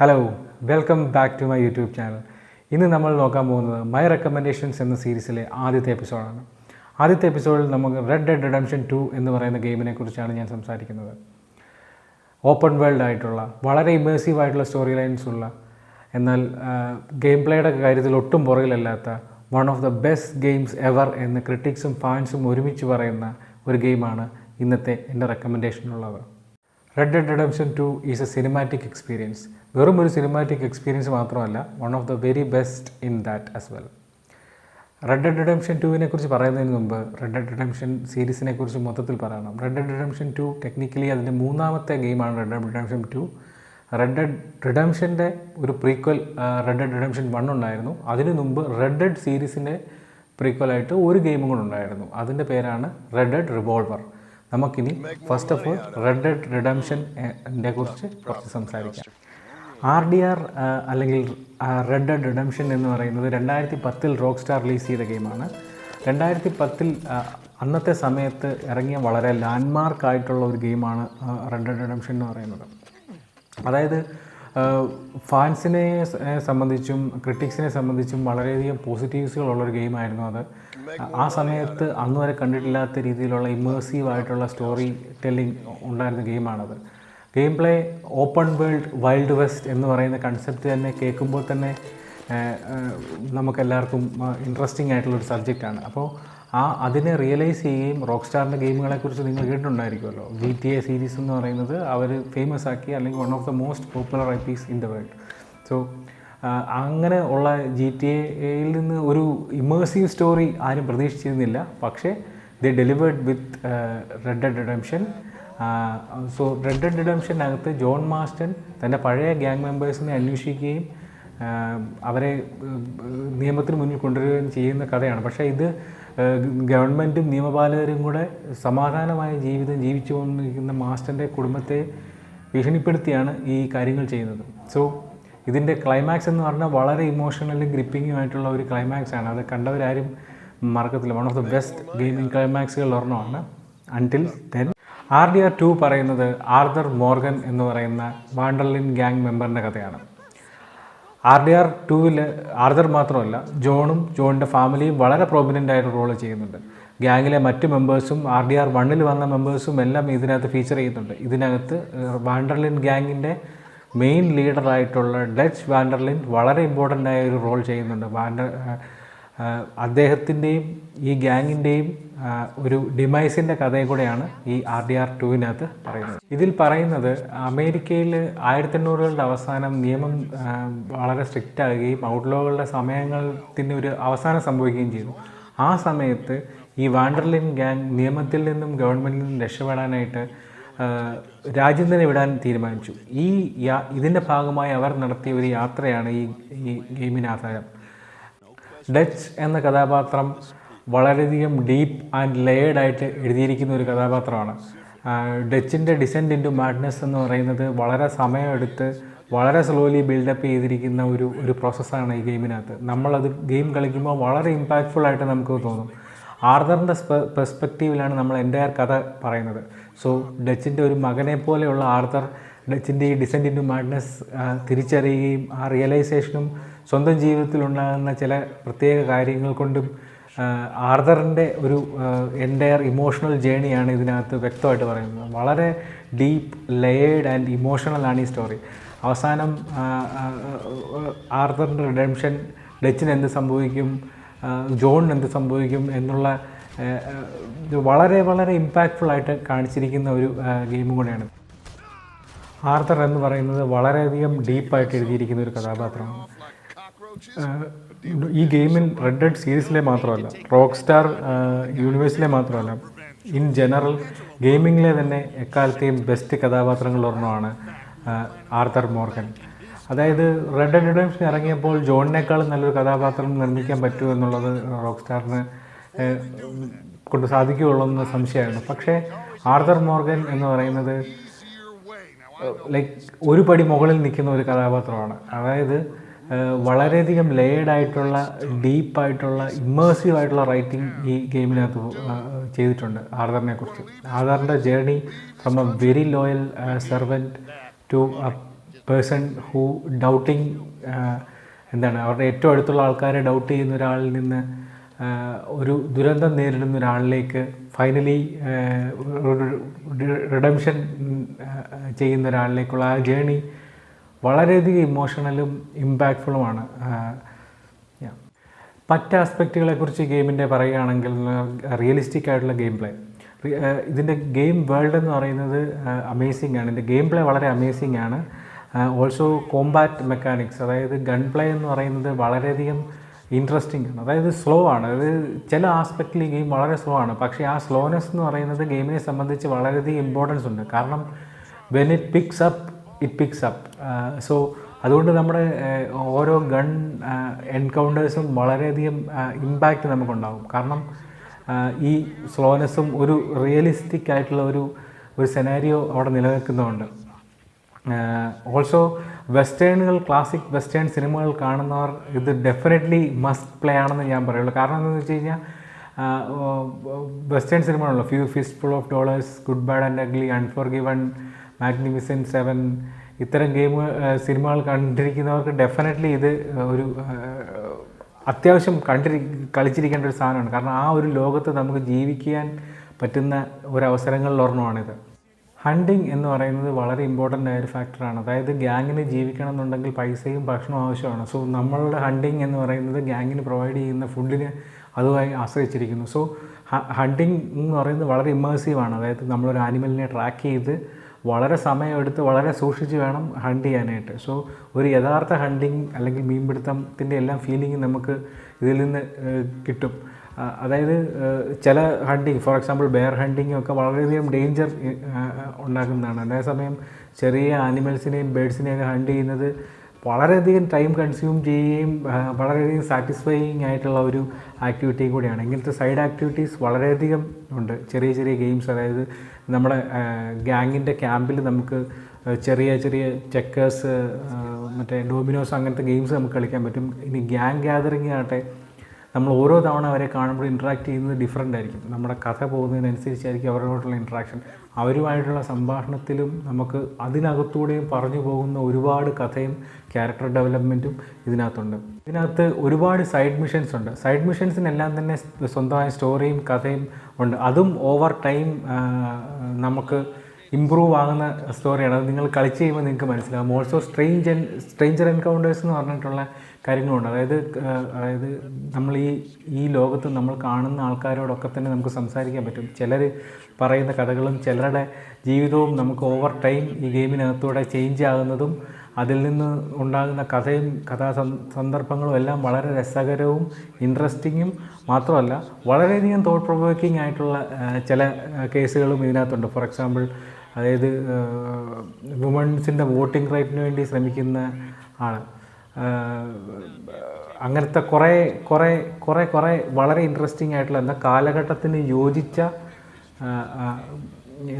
Hello welcome back to my YouTube channel ഇന്ന് നമ്മൾ നോക്കാൻ പോകുന്നത് മൈ റെക്കമെൻഡേഷൻസ് എന്ന സീരീസിലെ ആദ്യത്തെ എപ്പിസോഡാണ്. ആദ്യത്തെ എപ്പിസോഡിൽ നമുക്ക് റെഡ് ഡെഡ് റിഡംഷൻ ടു എന്ന് പറയുന്ന ഗെയിമിനെ കുറിച്ചാണ് ഞാൻ സംസാരിക്കുന്നത്. ഓപ്പൺ വേൾഡ് ആയിട്ടുള്ള വളരെ ഇമേഴ്സീവ് ആയിട്ടുള്ള സ്റ്റോറി ലൈൻസ് ഉള്ള എന്നാൽ ഗെയിം പ്ലേയുടെ കാര്യത്തിൽ ഒട്ടും പുറകിലല്ലാത്ത one of the best games ever എന്ന് ക്രിട്ടിക്സും ഫാൻസും ഒരുമിച്ച് പറയുന്ന ഒരു ഗെയിമാണ് ഇന്നത്തെ എന്റെ റെക്കമെൻഡേഷനുള്ളത് Red Dead Redemption two is a cinematic experience വെറും ഒരു സിനിമാറ്റിക് എക്സ്പീരിയൻസ് മാത്രമല്ല one of the very best in that as well Red Dead Redemption ടുവിനെ കുറിച്ച് പറയുന്നതിന് മുമ്പ് റെഡ് ഡെഡ് റിഡംഷൻ സീരീസിനെ കുറിച്ച് മൊത്തത്തിൽ പറയണം. Red Dead Redemption two technically അതിന്റെ മൂന്നാമത്തെ ഗെയിമാണ് Red Dead Redemption two Red Dead റിഡംഷന്റെ ഒരു prequel Red Dead Redemption one ഉണ്ടായിരുന്നു. അതിനു മുമ്പ് റെഡ് ഡെഡ് സീരീസിന്റെ പ്രീക്വലായിട്ട് ഒരു ഗെയിമും കൂടെ ഉണ്ടായിരുന്നു. അതിന്റെ പേരാണ് റെഡ് ഡെഡ് റിവോൾവർ നമുക്കിനി first of all Red Dead റിഡംഷന്റെ കുറിച്ച് കുറച്ച് സംസാരിക്കാം. ആർ ഡി ആർ അല്ലെങ്കിൽ റെഡ് ഡെഡ് റിഡംഷൻ എന്ന് പറയുന്നത് രണ്ടായിരത്തി പത്തിൽ റോക്ക് സ്റ്റാർ റിലീസ് ചെയ്ത ഗെയിമാണ് രണ്ടായിരത്തി പത്തിൽ അന്നത്തെ സമയത്ത് ഇറങ്ങിയ വളരെ ലാൻഡ് മാർക്ക് ആയിട്ടുള്ള ഒരു ഗെയിമാണ് റെഡ് ഡെഡ് റിഡംഷൻ എന്ന് പറയുന്നത്. അതായത് ഫാൻസിനെ സംബന്ധിച്ചും ക്രിട്ടിക്സിനെ സംബന്ധിച്ചും വളരെയധികം പോസിറ്റീവ്സുകളുള്ളൊരു ഗെയിമായിരുന്നു അത്. ആ സമയത്ത് അന്നുവരെ കണ്ടിട്ടില്ലാത്ത രീതിയിലുള്ള ഇമേഴ്സീവ് ആയിട്ടുള്ള സ്റ്റോറി ടെല്ലിംഗ് ഉണ്ടായിരുന്ന ഗെയിമാണത് gameplay open world wild west എന്ന് പറയുന്ന കൺസെപ്റ്റ് തന്നെ കേൾക്കുമ്പോൾ തന്നെ നമുക്കെല്ലാവർക്കും ഇൻട്രസ്റ്റിംഗ് ആയിട്ടുള്ളൊരു സബ്ജക്റ്റാണ് അപ്പോൾ ആ അതിനെ റിയലൈസ് ചെയ്യുകയും റോക്ക് സ്റ്റാറിന്റെ ഗെയിമുകളെക്കുറിച്ച് നിങ്ങൾ കേട്ടിട്ടുണ്ടായിരിക്കുമല്ലോ. വി ടി എ സീരീസ് എന്ന് പറയുന്നത് അവർ ഫേമസ് ആക്കി അല്ലെങ്കിൽ one of the most popular I Ps in the world so അങ്ങനെ ഉള്ള ജി ടി എയിൽ നിന്ന് ഒരു ഇമേഴ്സീവ് സ്റ്റോറി ആരും പ്രതീക്ഷിച്ചിരുന്നില്ല. പക്ഷേ they delivered with Red Dead Redemption so Red Dead റിഡംഷനകത്ത് John Marston തന്റെ പഴയ ഗ്യാങ് മെമ്പേഴ്സിനെ അന്വേഷിക്കുകയും അവരെ നിയമത്തിന് മുന്നിൽ കൊണ്ടുവരികയും ചെയ്യുന്ന കഥയാണ്. പക്ഷേ ഇത് ഗവൺമെന്റും നിയമപാലകരും കൂടെ സമാധാനമായ ജീവിതം ജീവിച്ചു കൊണ്ടിരിക്കുന്ന മാസ്റ്ററിന്റെ കുടുംബത്തെ ഭീഷണിപ്പെടുത്തിയാണ് ഈ കാര്യങ്ങൾ ചെയ്യുന്നത്. സോ ഇതിന്റെ ക്ലൈമാക്സ് എന്ന് പറഞ്ഞാൽ വളരെ ഇമോഷണലും ഗ്രിപ്പിങ്ങുമായിട്ടുള്ള ഒരു ക്ലൈമാക്സ് ആണ്. അത് കണ്ടവരാരും മറക്കത്തില്ല. One of the best gaming ക്ലൈമാക്സുകൾ ഒരെണ്ണമാണ്. Until then R D R two പറയുന്നത് ആർദർ മോർഗൻ എന്ന് പറയുന്ന വാണ്ടർലിൻ ഗ്യാങ് മെമ്പറിന്റെ കഥയാണ്. ആർ ഡി ആർ ടുവിൽ ആർദർ മാത്രമല്ല ജോണും ജോണിന്റെ ഫാമിലിയും വളരെ പ്രോമിനന്റ് ആയിട്ട് റോൾ ചെയ്യുന്നുണ്ട്. ഗ്യാങ്ങിലെ മറ്റ് മെമ്പേഴ്സും ആർ ഡി ആർ വണ്ണിൽ വന്ന മെമ്പേഴ്സും എല്ലാം ഇതിനകത്ത് ഫീച്ചർ ചെയ്യുന്നുണ്ട്. ഇതിനകത്ത് വാണ്ടർലിൻ ഗ്യാങ്ങിന്റെ മെയിൻ ലീഡറായിട്ടുള്ള ഡച്ച് വാണ്ടർലിൻ വളരെ ഇമ്പോർട്ടന്റ് ആയ ഒരു റോൾ ചെയ്യുന്നുണ്ട്. വാണ്ടർ അദ്ദേഹത്തിന്റെയും ഈ ഗ്യാങ്ങിന്റെയും ഒരു ഡിമൈസിന്റെ കഥയും കൂടെയാണ് ഈ ആർ ഡി ആർ ടുവിനകത്ത് പറയുന്നത്. ഇതിൽ പറയുന്നത് അമേരിക്കയിൽ ആയിരത്തി എണ്ണൂറുകളുടെ അവസാനം നിയമം വളരെ സ്ട്രിക്റ്റ് ആകുകയും ഔട്ട്ലോകളുടെ സമയങ്ങളിൽ ഒരു അവസാനം സംഭവിക്കുകയും ചെയ്തു. ആ സമയത്ത് ഈ വാണ്ടർലിൻ ഗ്യാങ് നിയമത്തിൽ നിന്നും ഗവൺമെന്റിൽ നിന്നും രക്ഷപ്പെടാനായിട്ട് രാജ്യം തന്നെ വിടാൻ തീരുമാനിച്ചു. ഈ ഇതിന്റെ ഭാഗമായി അവർ നടത്തിയ ഒരു യാത്രയാണ് ഈ ഈ ഗെയിമിന് ആധാരം. ഡച്ച് എന്ന കഥാപാത്രം വളരെയധികം ഡീപ്പ് ആൻഡ് ലെയേർഡ് ആയിട്ട് എഴുതിയിരിക്കുന്ന ഒരു കഥാപാത്രമാണ്. ഡച്ചിന്റെ ഡിസെൻഡ് ഇന്റു മാഡ്നസ് എന്ന് പറയുന്നത് വളരെ സമയമെടുത്ത് വളരെ സ്ലോലി ബിൽഡപ്പ് ചെയ്തിരിക്കുന്ന ഒരു ഒരു പ്രോസസ്സാണ് ഈ ഗെയിമിനകത്ത്. നമ്മളത് ഗെയിം കളിക്കുമ്പോൾ വളരെ ഇമ്പാക്റ്റ്ഫുൾ ആയിട്ട് നമുക്ക് തോന്നും. ആർദറിന്റെ പെർസ്പെക്റ്റീവിലാണ് നമ്മൾ എന്റെ കഥ പറയുന്നത്. സോ ഡച്ചിന്റെ ഒരു മകനെ പോലെയുള്ള ആർദർ ഡച്ചിന്റെ ഈ ഡിസെൻഡ് ഇന്റു മാഡ്നസ് തിരിച്ചറിയുകയും ആ റിയലൈസേഷനും സ്വന്തം ജീവിതത്തിൽ ഉണ്ടാകുന്ന ചില പ്രത്യേക കാര്യങ്ങൾ കൊണ്ടും ആർദറിന്റെ ഒരു എന്റയർ ഇമോഷണൽ ജേണിയാണ് ഇതിനകത്ത് വ്യക്തമായിട്ട് പറയുന്നത്. വളരെ ഡീപ്പ് ലെയേർഡ് ആൻഡ് ഇമോഷണൽ ആണ് ഈ സ്റ്റോറി അവസാനം ആർദറിന്റെ റിഡംഷൻ ഡച്ചിന് എന്ത് സംഭവിക്കും ജോണിന് എന്ത് സംഭവിക്കും എന്നുള്ള വളരെ വളരെ ഇമ്പാക്റ്റ്ഫുൾ ആയിട്ട് കാണിച്ചിരിക്കുന്ന ഒരു ഗെയിമും കൂടെയാണ്. ആർദർ എന്ന് പറയുന്നത് വളരെയധികം ഡീപ്പായിട്ട് എഴുതിയിരിക്കുന്ന ഒരു കഥാപാത്രമാണ്. ഈ ഗെയിമിൽ റെഡ് ഡെഡ് സീരീസിലെ മാത്രമല്ല റോക്ക് സ്റ്റാർ യൂണിവേഴ്സിലെ മാത്രമല്ല. ഇൻ ജനറൽ ഗെയിമിങ്ങിലെ തന്നെ എക്കാലത്തെയും ബെസ്റ്റ് കഥാപാത്രങ്ങൾ ഒരെണ്ണമാണ് ആർത്തർ മോർഗൻ. അതായത് റെഡ് ഡെഡ് ഇറങ്ങിയപ്പോൾ ജോണിനേക്കാളും നല്ലൊരു കഥാപാത്രം നിർമ്മിക്കാൻ പറ്റുമോ എന്നുള്ളത് റോക്ക് സ്റ്റാറിന് കൊണ്ട് സാധിക്കുകയുള്ളൂ എന്ന സംശയമായിരുന്നു പക്ഷേ ആർതർ മോർഗൻ എന്ന് പറയുന്നത് ലൈക്ക് ഒരു പടി മുകളിൽ നിൽക്കുന്ന ഒരു കഥാപാത്രമാണ്. അതായത് വളരെയധികം ലെയർഡ് ആയിട്ടുള്ള ഡീപ്പായിട്ടുള്ള ഇമ്മേഴ്സീവ് ആയിട്ടുള്ള റൈറ്റിംഗ് ഈ ഗെയിമിനകത്ത് ചെയ്തിട്ടുണ്ട് ആധാറിനെ കുറിച്ച്. ആധാറിന്റെ journey from a very loyal servant to a person who doubting എന്താണ് അവരുടെ ഏറ്റവും അടുത്തുള്ള ആൾക്കാരെ ഡൗട്ട് ചെയ്യുന്ന ഒരാളിൽ നിന്ന് ഒരു ദുരന്തം നേരിടുന്ന ഒരാളിലേക്ക് ഫൈനലി റിഡംഷൻ ചെയ്യുന്ന ഒരാളിലേക്കുള്ള ആ ജേണി വളരെയധികം ഇമോഷണലും ഇമ്പാക്ട്ഫുള്ളുമാണ് മറ്റ് ആസ്പെക്റ്റുകളെ കുറിച്ച് ഗെയിമിന്റെ പറയുകയാണെങ്കിൽ റിയലിസ്റ്റിക് ആയിട്ടുള്ള ഗെയിം പ്ലേ ഇതിന്റെ ഗെയിം വേൾഡ് എന്ന് പറയുന്നത് അമേസിംഗ് ആണ്. ഇതിന്റെ ഗെയിം പ്ലേ വളരെ അമേസിംഗ് ആണ്. ഓൾസോ കോമ്പാറ്റ് മെക്കാനിക്സ് അതായത് ഗൺ പ്ലേ എന്ന് പറയുന്നത് വളരെയധികം ഇൻട്രസ്റ്റിംഗ് ആണ്. അതായത് സ്ലോ ആണ്. അതായത് ചില ആസ്പെക്റ്റിൽ ഈ ഗെയിം വളരെ സ്ലോ ആണ്. പക്ഷേ ആ സ്ലോനെസ് എന്ന് പറയുന്നത് ഗെയിമിനെ സംബന്ധിച്ച് വളരെയധികം ഇമ്പോർട്ടൻസ് ഉണ്ട്. കാരണം when it picks up it picks up so അതുകൊണ്ട് നമ്മുടെ ഓരോ ഗൺ എൻകൗണ്ടേഴ്സും വളരെയധികം ഇമ്പാക്റ്റ് നമുക്കുണ്ടാകും. കാരണം ഈ സ്ലോനെസ്സും ഒരു റിയലിസ്റ്റിക് ആയിട്ടുള്ള ഒരു ഒരു സെനാരിയോ അവിടെ നിലനിൽക്കുന്നുണ്ട് ഓൾസോ വെസ്റ്റേണുകൾ ക്ലാസിക് വെസ്റ്റേൺ സിനിമകൾ കാണുന്നവർ ഇത് ഡെഫിനറ്റ്ലി മസ്റ്റ് പ്ലേ ആണെന്ന് ഞാൻ പറയുള്ളൂ. കാരണം എന്താണെന്ന് വെച്ച് കഴിഞ്ഞാൽ western സിനിമകളുള്ള few fistful of dollars good bad and ugly unforgiven magnificent seven ഇത്തരം ഗെയിം സിനിമകൾ കണ്ടിരിക്കുന്നവർക്ക് ഡെഫിനറ്റ്ലി ഇത് ഒരു അത്യാവശ്യം കണ്ടിരി കളിച്ചിരിക്കേണ്ട ഒരു സാധനമാണ്. കാരണം ആ ഒരു ലോകത്ത് നമുക്ക് ജീവിക്കാൻ പറ്റുന്ന ഒരവസരങ്ങളിൽ ഒരെണ്ണമാണിത്. ഹണ്ടിങ് എന്ന് പറയുന്നത് വളരെ ഇമ്പോർട്ടന്റ് ആയ ഒരു ഫാക്ടറാണ് അതായത് ഗ്യാങ്ങിന് ജീവിക്കണം എന്നുണ്ടെങ്കിൽ പൈസയും ഭക്ഷണവും ആവശ്യമാണ്. സോ നമ്മളുടെ ഹണ്ടിങ് എന്ന് പറയുന്നത് ഗ്യാങ്ങിന് പ്രൊവൈഡ് ചെയ്യുന്ന ഫുഡിനെ അതുമായി ആശ്രയിച്ചിരിക്കുന്നു. സോ ഹണ്ടിങ് എന്ന് പറയുന്നത് വളരെ ഇമ്മേഴ്സീവാണ് അതായത് നമ്മളൊരു ആനിമലിനെ ട്രാക്ക് ചെയ്ത് വളരെ സമയമെടുത്ത് വളരെ സൂക്ഷിച്ച് വേണം ഹണ്ട് ചെയ്യാനായിട്ട്. സോ ഒരു യഥാർത്ഥ ഹണ്ടിങ് അല്ലെങ്കിൽ മീൻപിടുത്തത്തിന്റെ എല്ലാം ഫീലിംഗ് നമുക്ക് ഇതിൽ നിന്ന് കിട്ടും. അതായത് ചില hunting for example bear hunting ഒക്കെ വളരെയധികം ഡേഞ്ചർ ഉണ്ടാക്കുന്നതാണ്. അതേസമയം ചെറിയ ആനിമൽസിനെയും ബേഡ്സിനെയൊക്കെ ഹണ്ട് ചെയ്യുന്നത് വളരെയധികം ടൈം കൺസ്യൂം ചെയ്യുകയും വളരെയധികം സാറ്റിസ്ഫൈയിങ് ആയിട്ടുള്ള ഒരു ആക്ടിവിറ്റി കൂടിയാണ്. ഇങ്ങനത്തെ സൈഡ് ആക്ടിവിറ്റീസ് വളരെയധികം ഉണ്ട്. ചെറിയ ചെറിയ ഗെയിംസ് അതായത് നമ്മുടെ ഗ്യാങ്ങിന്റെ ക്യാമ്പിൽ നമുക്ക് ചെറിയ ചെറിയ ചെക്കേഴ്സ് മറ്റേ ഡോമിനോസ് അങ്ങനത്തെ ഗെയിംസ് നമുക്ക് കളിക്കാൻ പറ്റും. ഇനി ഗ്യാങ് ഗ്യാതറിങ് ആകട്ടെ നമ്മൾ ഓരോ തവണ അവരെ കാണുമ്പോൾ ഇൻട്രാക്ട് ചെയ്യുന്നത് ഡിഫറെന്റ് ആയിരിക്കും. നമ്മുടെ കഥ പോകുന്നതിനനുസരിച്ചായിരിക്കും അവരോടുള്ള ഇൻട്രാക്ഷൻ അവരുമായിട്ടുള്ള സംഭാഷണത്തിലും നമുക്ക് അതിനകത്തൂടെയും പറഞ്ഞു പോകുന്ന ഒരുപാട് കഥയും ക്യാരക്ടർ ഡെവലപ്മെന്റും ഇതിനകത്തുണ്ട്. ഇതിനകത്ത് ഒരുപാട് സൈഡ് മിഷൻസ് ഉണ്ട്. സൈഡ് മിഷൻസിനെല്ലാം തന്നെ സ്വന്തമായ സ്റ്റോറിയും കഥയും ഉണ്ട്. അതും ഓവർ ടൈം നമുക്ക് ഇമ്പ്രൂവ് ആകുന്ന സ്റ്റോറിയാണ് അത് നിങ്ങൾ കളിച്ച് കഴിയുമ്പോൾ നിങ്ങൾക്ക് മനസ്സിലാകും ഓൾസോ സ്ട്രേഞ്ച് സ്ട്രെയിഞ്ചർ എൻകൗണ്ടേഴ്സ് എന്ന് പറഞ്ഞിട്ടുള്ള കാര്യങ്ങളുണ്ട്. അതായത് അതായത് നമ്മൾ ഈ ഈ ലോകത്ത് നമ്മൾ കാണുന്ന ആൾക്കാരോടൊക്കെ തന്നെ നമുക്ക് സംസാരിക്കാൻ പറ്റും. ചിലർ പറയുന്ന കഥകളും ചിലരുടെ ജീവിതവും നമുക്ക് ഓവർ ടൈം ഈ ഗെയിമിനകത്തൂടെ ചേഞ്ച് ആകുന്നതും അതിൽ നിന്ന് ഉണ്ടാകുന്ന കഥയും കഥാ സന്ദർഭങ്ങളും എല്ലാം വളരെ രസകരവും ഇൻട്രസ്റ്റിങ്ങും മാത്രമല്ല വളരെയധികം തോട്ട് പ്രൊവോക്കിംഗ് ആയിട്ടുള്ള ചില കേസുകളും ഇതിനകത്തുണ്ട്. ഫോർ എക്സാമ്പിൾ അതായത് വുമൺസിന്റെ വോട്ടിംഗ് റൈറ്റിന് വേണ്ടി ശ്രമിക്കുന്ന ആൾ അങ്ങനത്തെ കുറേ കുറേ കുറേ കുറേ വളരെ ഇൻട്രസ്റ്റിംഗ് ആയിട്ടുള്ള എന്താ കാലഘട്ടത്തിന് യോജിച്ച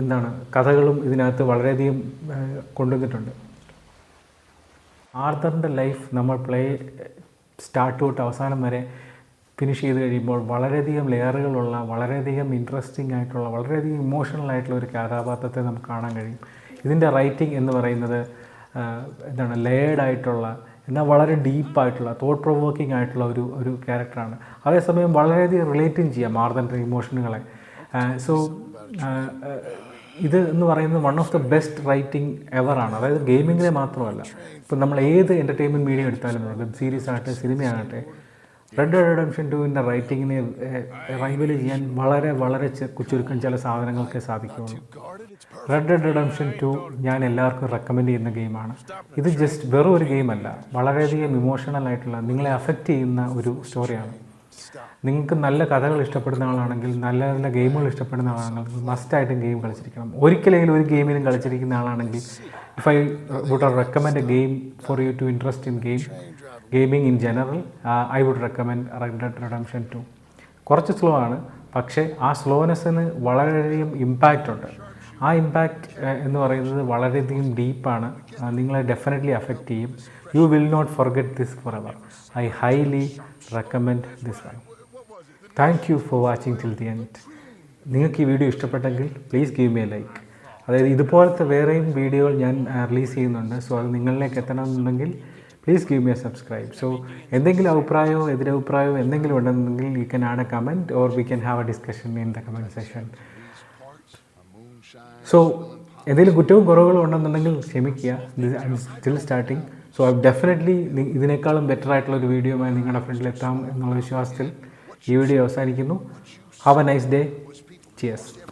എന്താണ് കഥകളും ഇതിനകത്ത് വളരെയധികം കൊണ്ടുവന്നിട്ടുണ്ട്. ആർത്തറിന്റെ ലൈഫ് നമ്മൾ പ്ലേ സ്റ്റാർട്ട് തൊട്ട് അവസാനം വരെ ഫിനിഷ് ചെയ്ത് കഴിയുമ്പോൾ വളരെയധികം ലെയറുകളുള്ള വളരെയധികം ഇൻട്രസ്റ്റിംഗ് ആയിട്ടുള്ള വളരെയധികം ഇമോഷണൽ ആയിട്ടുള്ള ഒരു കഥാപാത്രത്തെ നമുക്ക് കാണാൻ കഴിയും. ഇതിന്റെ റൈറ്റിംഗ് എന്ന് പറയുന്നത് എന്താണ് ലേയേർഡ് ആയിട്ടുള്ള എന്നാൽ വളരെ ഡീപ്പായിട്ടുള്ള തോട്ട് പ്രൊവോക്കിംഗ് ആയിട്ടുള്ള ഒരു ഒരു ക്യാരക്ടറാണ് അതേസമയം വളരെയധികം റിലേറ്റും ചെയ്യാം മാർദന്റെ ഇമോഷനുകളെ സോ ഇത് എന്ന് പറയുന്നത് one of the best writing എവറാണ് അതായത് ഗെയിമിങ്ങിലെ മാത്രമല്ല. ഇപ്പം നമ്മൾ ഏത് എന്റർടൈൻമെന്റ് മീഡിയ എടുത്താലും സീരീസ് ആകട്ടെ സിനിമയാകട്ടെ റെഡ് റിഡംഷൻ ടുവിന്റെ റൈറ്റിങ്ങിനെ റൈവൽ ചെയ്യാൻ വളരെ വളരെ ചുരുക്കം ചില സാധനങ്ങൾക്കേ സാധിക്കുകയുള്ളൂ. റെഡ് ഡെഡ് റിഡംഷൻ ടു ഞാൻ എല്ലാവർക്കും റെക്കമെൻഡ് ചെയ്യുന്ന ഗെയിമാണ്. ഇത് ജസ്റ്റ് വെറും ഒരു ഗെയിമല്ല വളരെയധികം ഇമോഷണൽ ആയിട്ടുള്ള നിങ്ങളെ അഫക്റ്റ് ചെയ്യുന്ന ഒരു സ്റ്റോറിയാണ് നിങ്ങൾക്ക് നല്ല കഥകൾ ഇഷ്ടപ്പെടുന്ന ആളാണെങ്കിൽ നല്ല നല്ല ഗെയിമുകൾ ഇഷ്ടപ്പെടുന്ന ആളാണെങ്കിൽ മസ്റ്റായിട്ടും ഗെയിം കളിച്ചിരിക്കണം. ഒരിക്കലെങ്കിലും ഒരു ഗെയിമിലും കളിച്ചിരിക്കുന്ന ആളാണെങ്കിൽ if I would recommend a game for you to interest in game gaming in general I would recommend Red Redemption two കുറച്ച് സ്ലോ ആണ് പക്ഷേ ആ സ്ലോനെസ്സിന് വളരെയധികം ഇമ്പാക്റ്റ് ഉണ്ട്. ആ ഇമ്പാക്റ്റ് എന്ന് പറയുന്നത് വളരെയധികം ഡീപ്പാണ് നിങ്ങളെ ഡെഫിനറ്റ്ലി അഫക്റ്റ് ചെയ്യും. You will not forget this forever I highly recommend this one thank you for watching till the end നിങ്ങൾക്ക് ഈ വീഡിയോ ഇഷ്ടപ്പെട്ടെങ്കിൽ please give me a like അതായത് ഇതുപോലത്തെ വേറെയും വീഡിയോകൾ ഞാൻ റിലീസ് ചെയ്യുന്നുണ്ട്. സോ അത് നിങ്ങളിലേക്ക് എത്തണമെന്നുണ്ടെങ്കിൽ please give me a subscribe so എന്തെങ്കിലും അഭിപ്രായമോ എതിരഭിപ്രായമോ എന്തെങ്കിലും ഉണ്ടെന്നുണ്ടെങ്കിൽ you can add a comment or we can have a discussion in the comment session so എന്തെങ്കിലും കുറ്റവും കുറവുകളും ഉണ്ടെന്നുണ്ടെങ്കിൽ ക്ഷമിക്കുക. Still starting so I definitely ഇതിനേക്കാളും ബെറ്റർ ആയിട്ടുള്ള ഒരു വീഡിയോയുമായി നിങ്ങളുടെ ഫ്രണ്ടിൽ എത്താം എന്നുള്ള വിശ്വാസത്തിൽ ഈ വീഡിയോ അവസാനിക്കുന്നു. Have a nice day cheers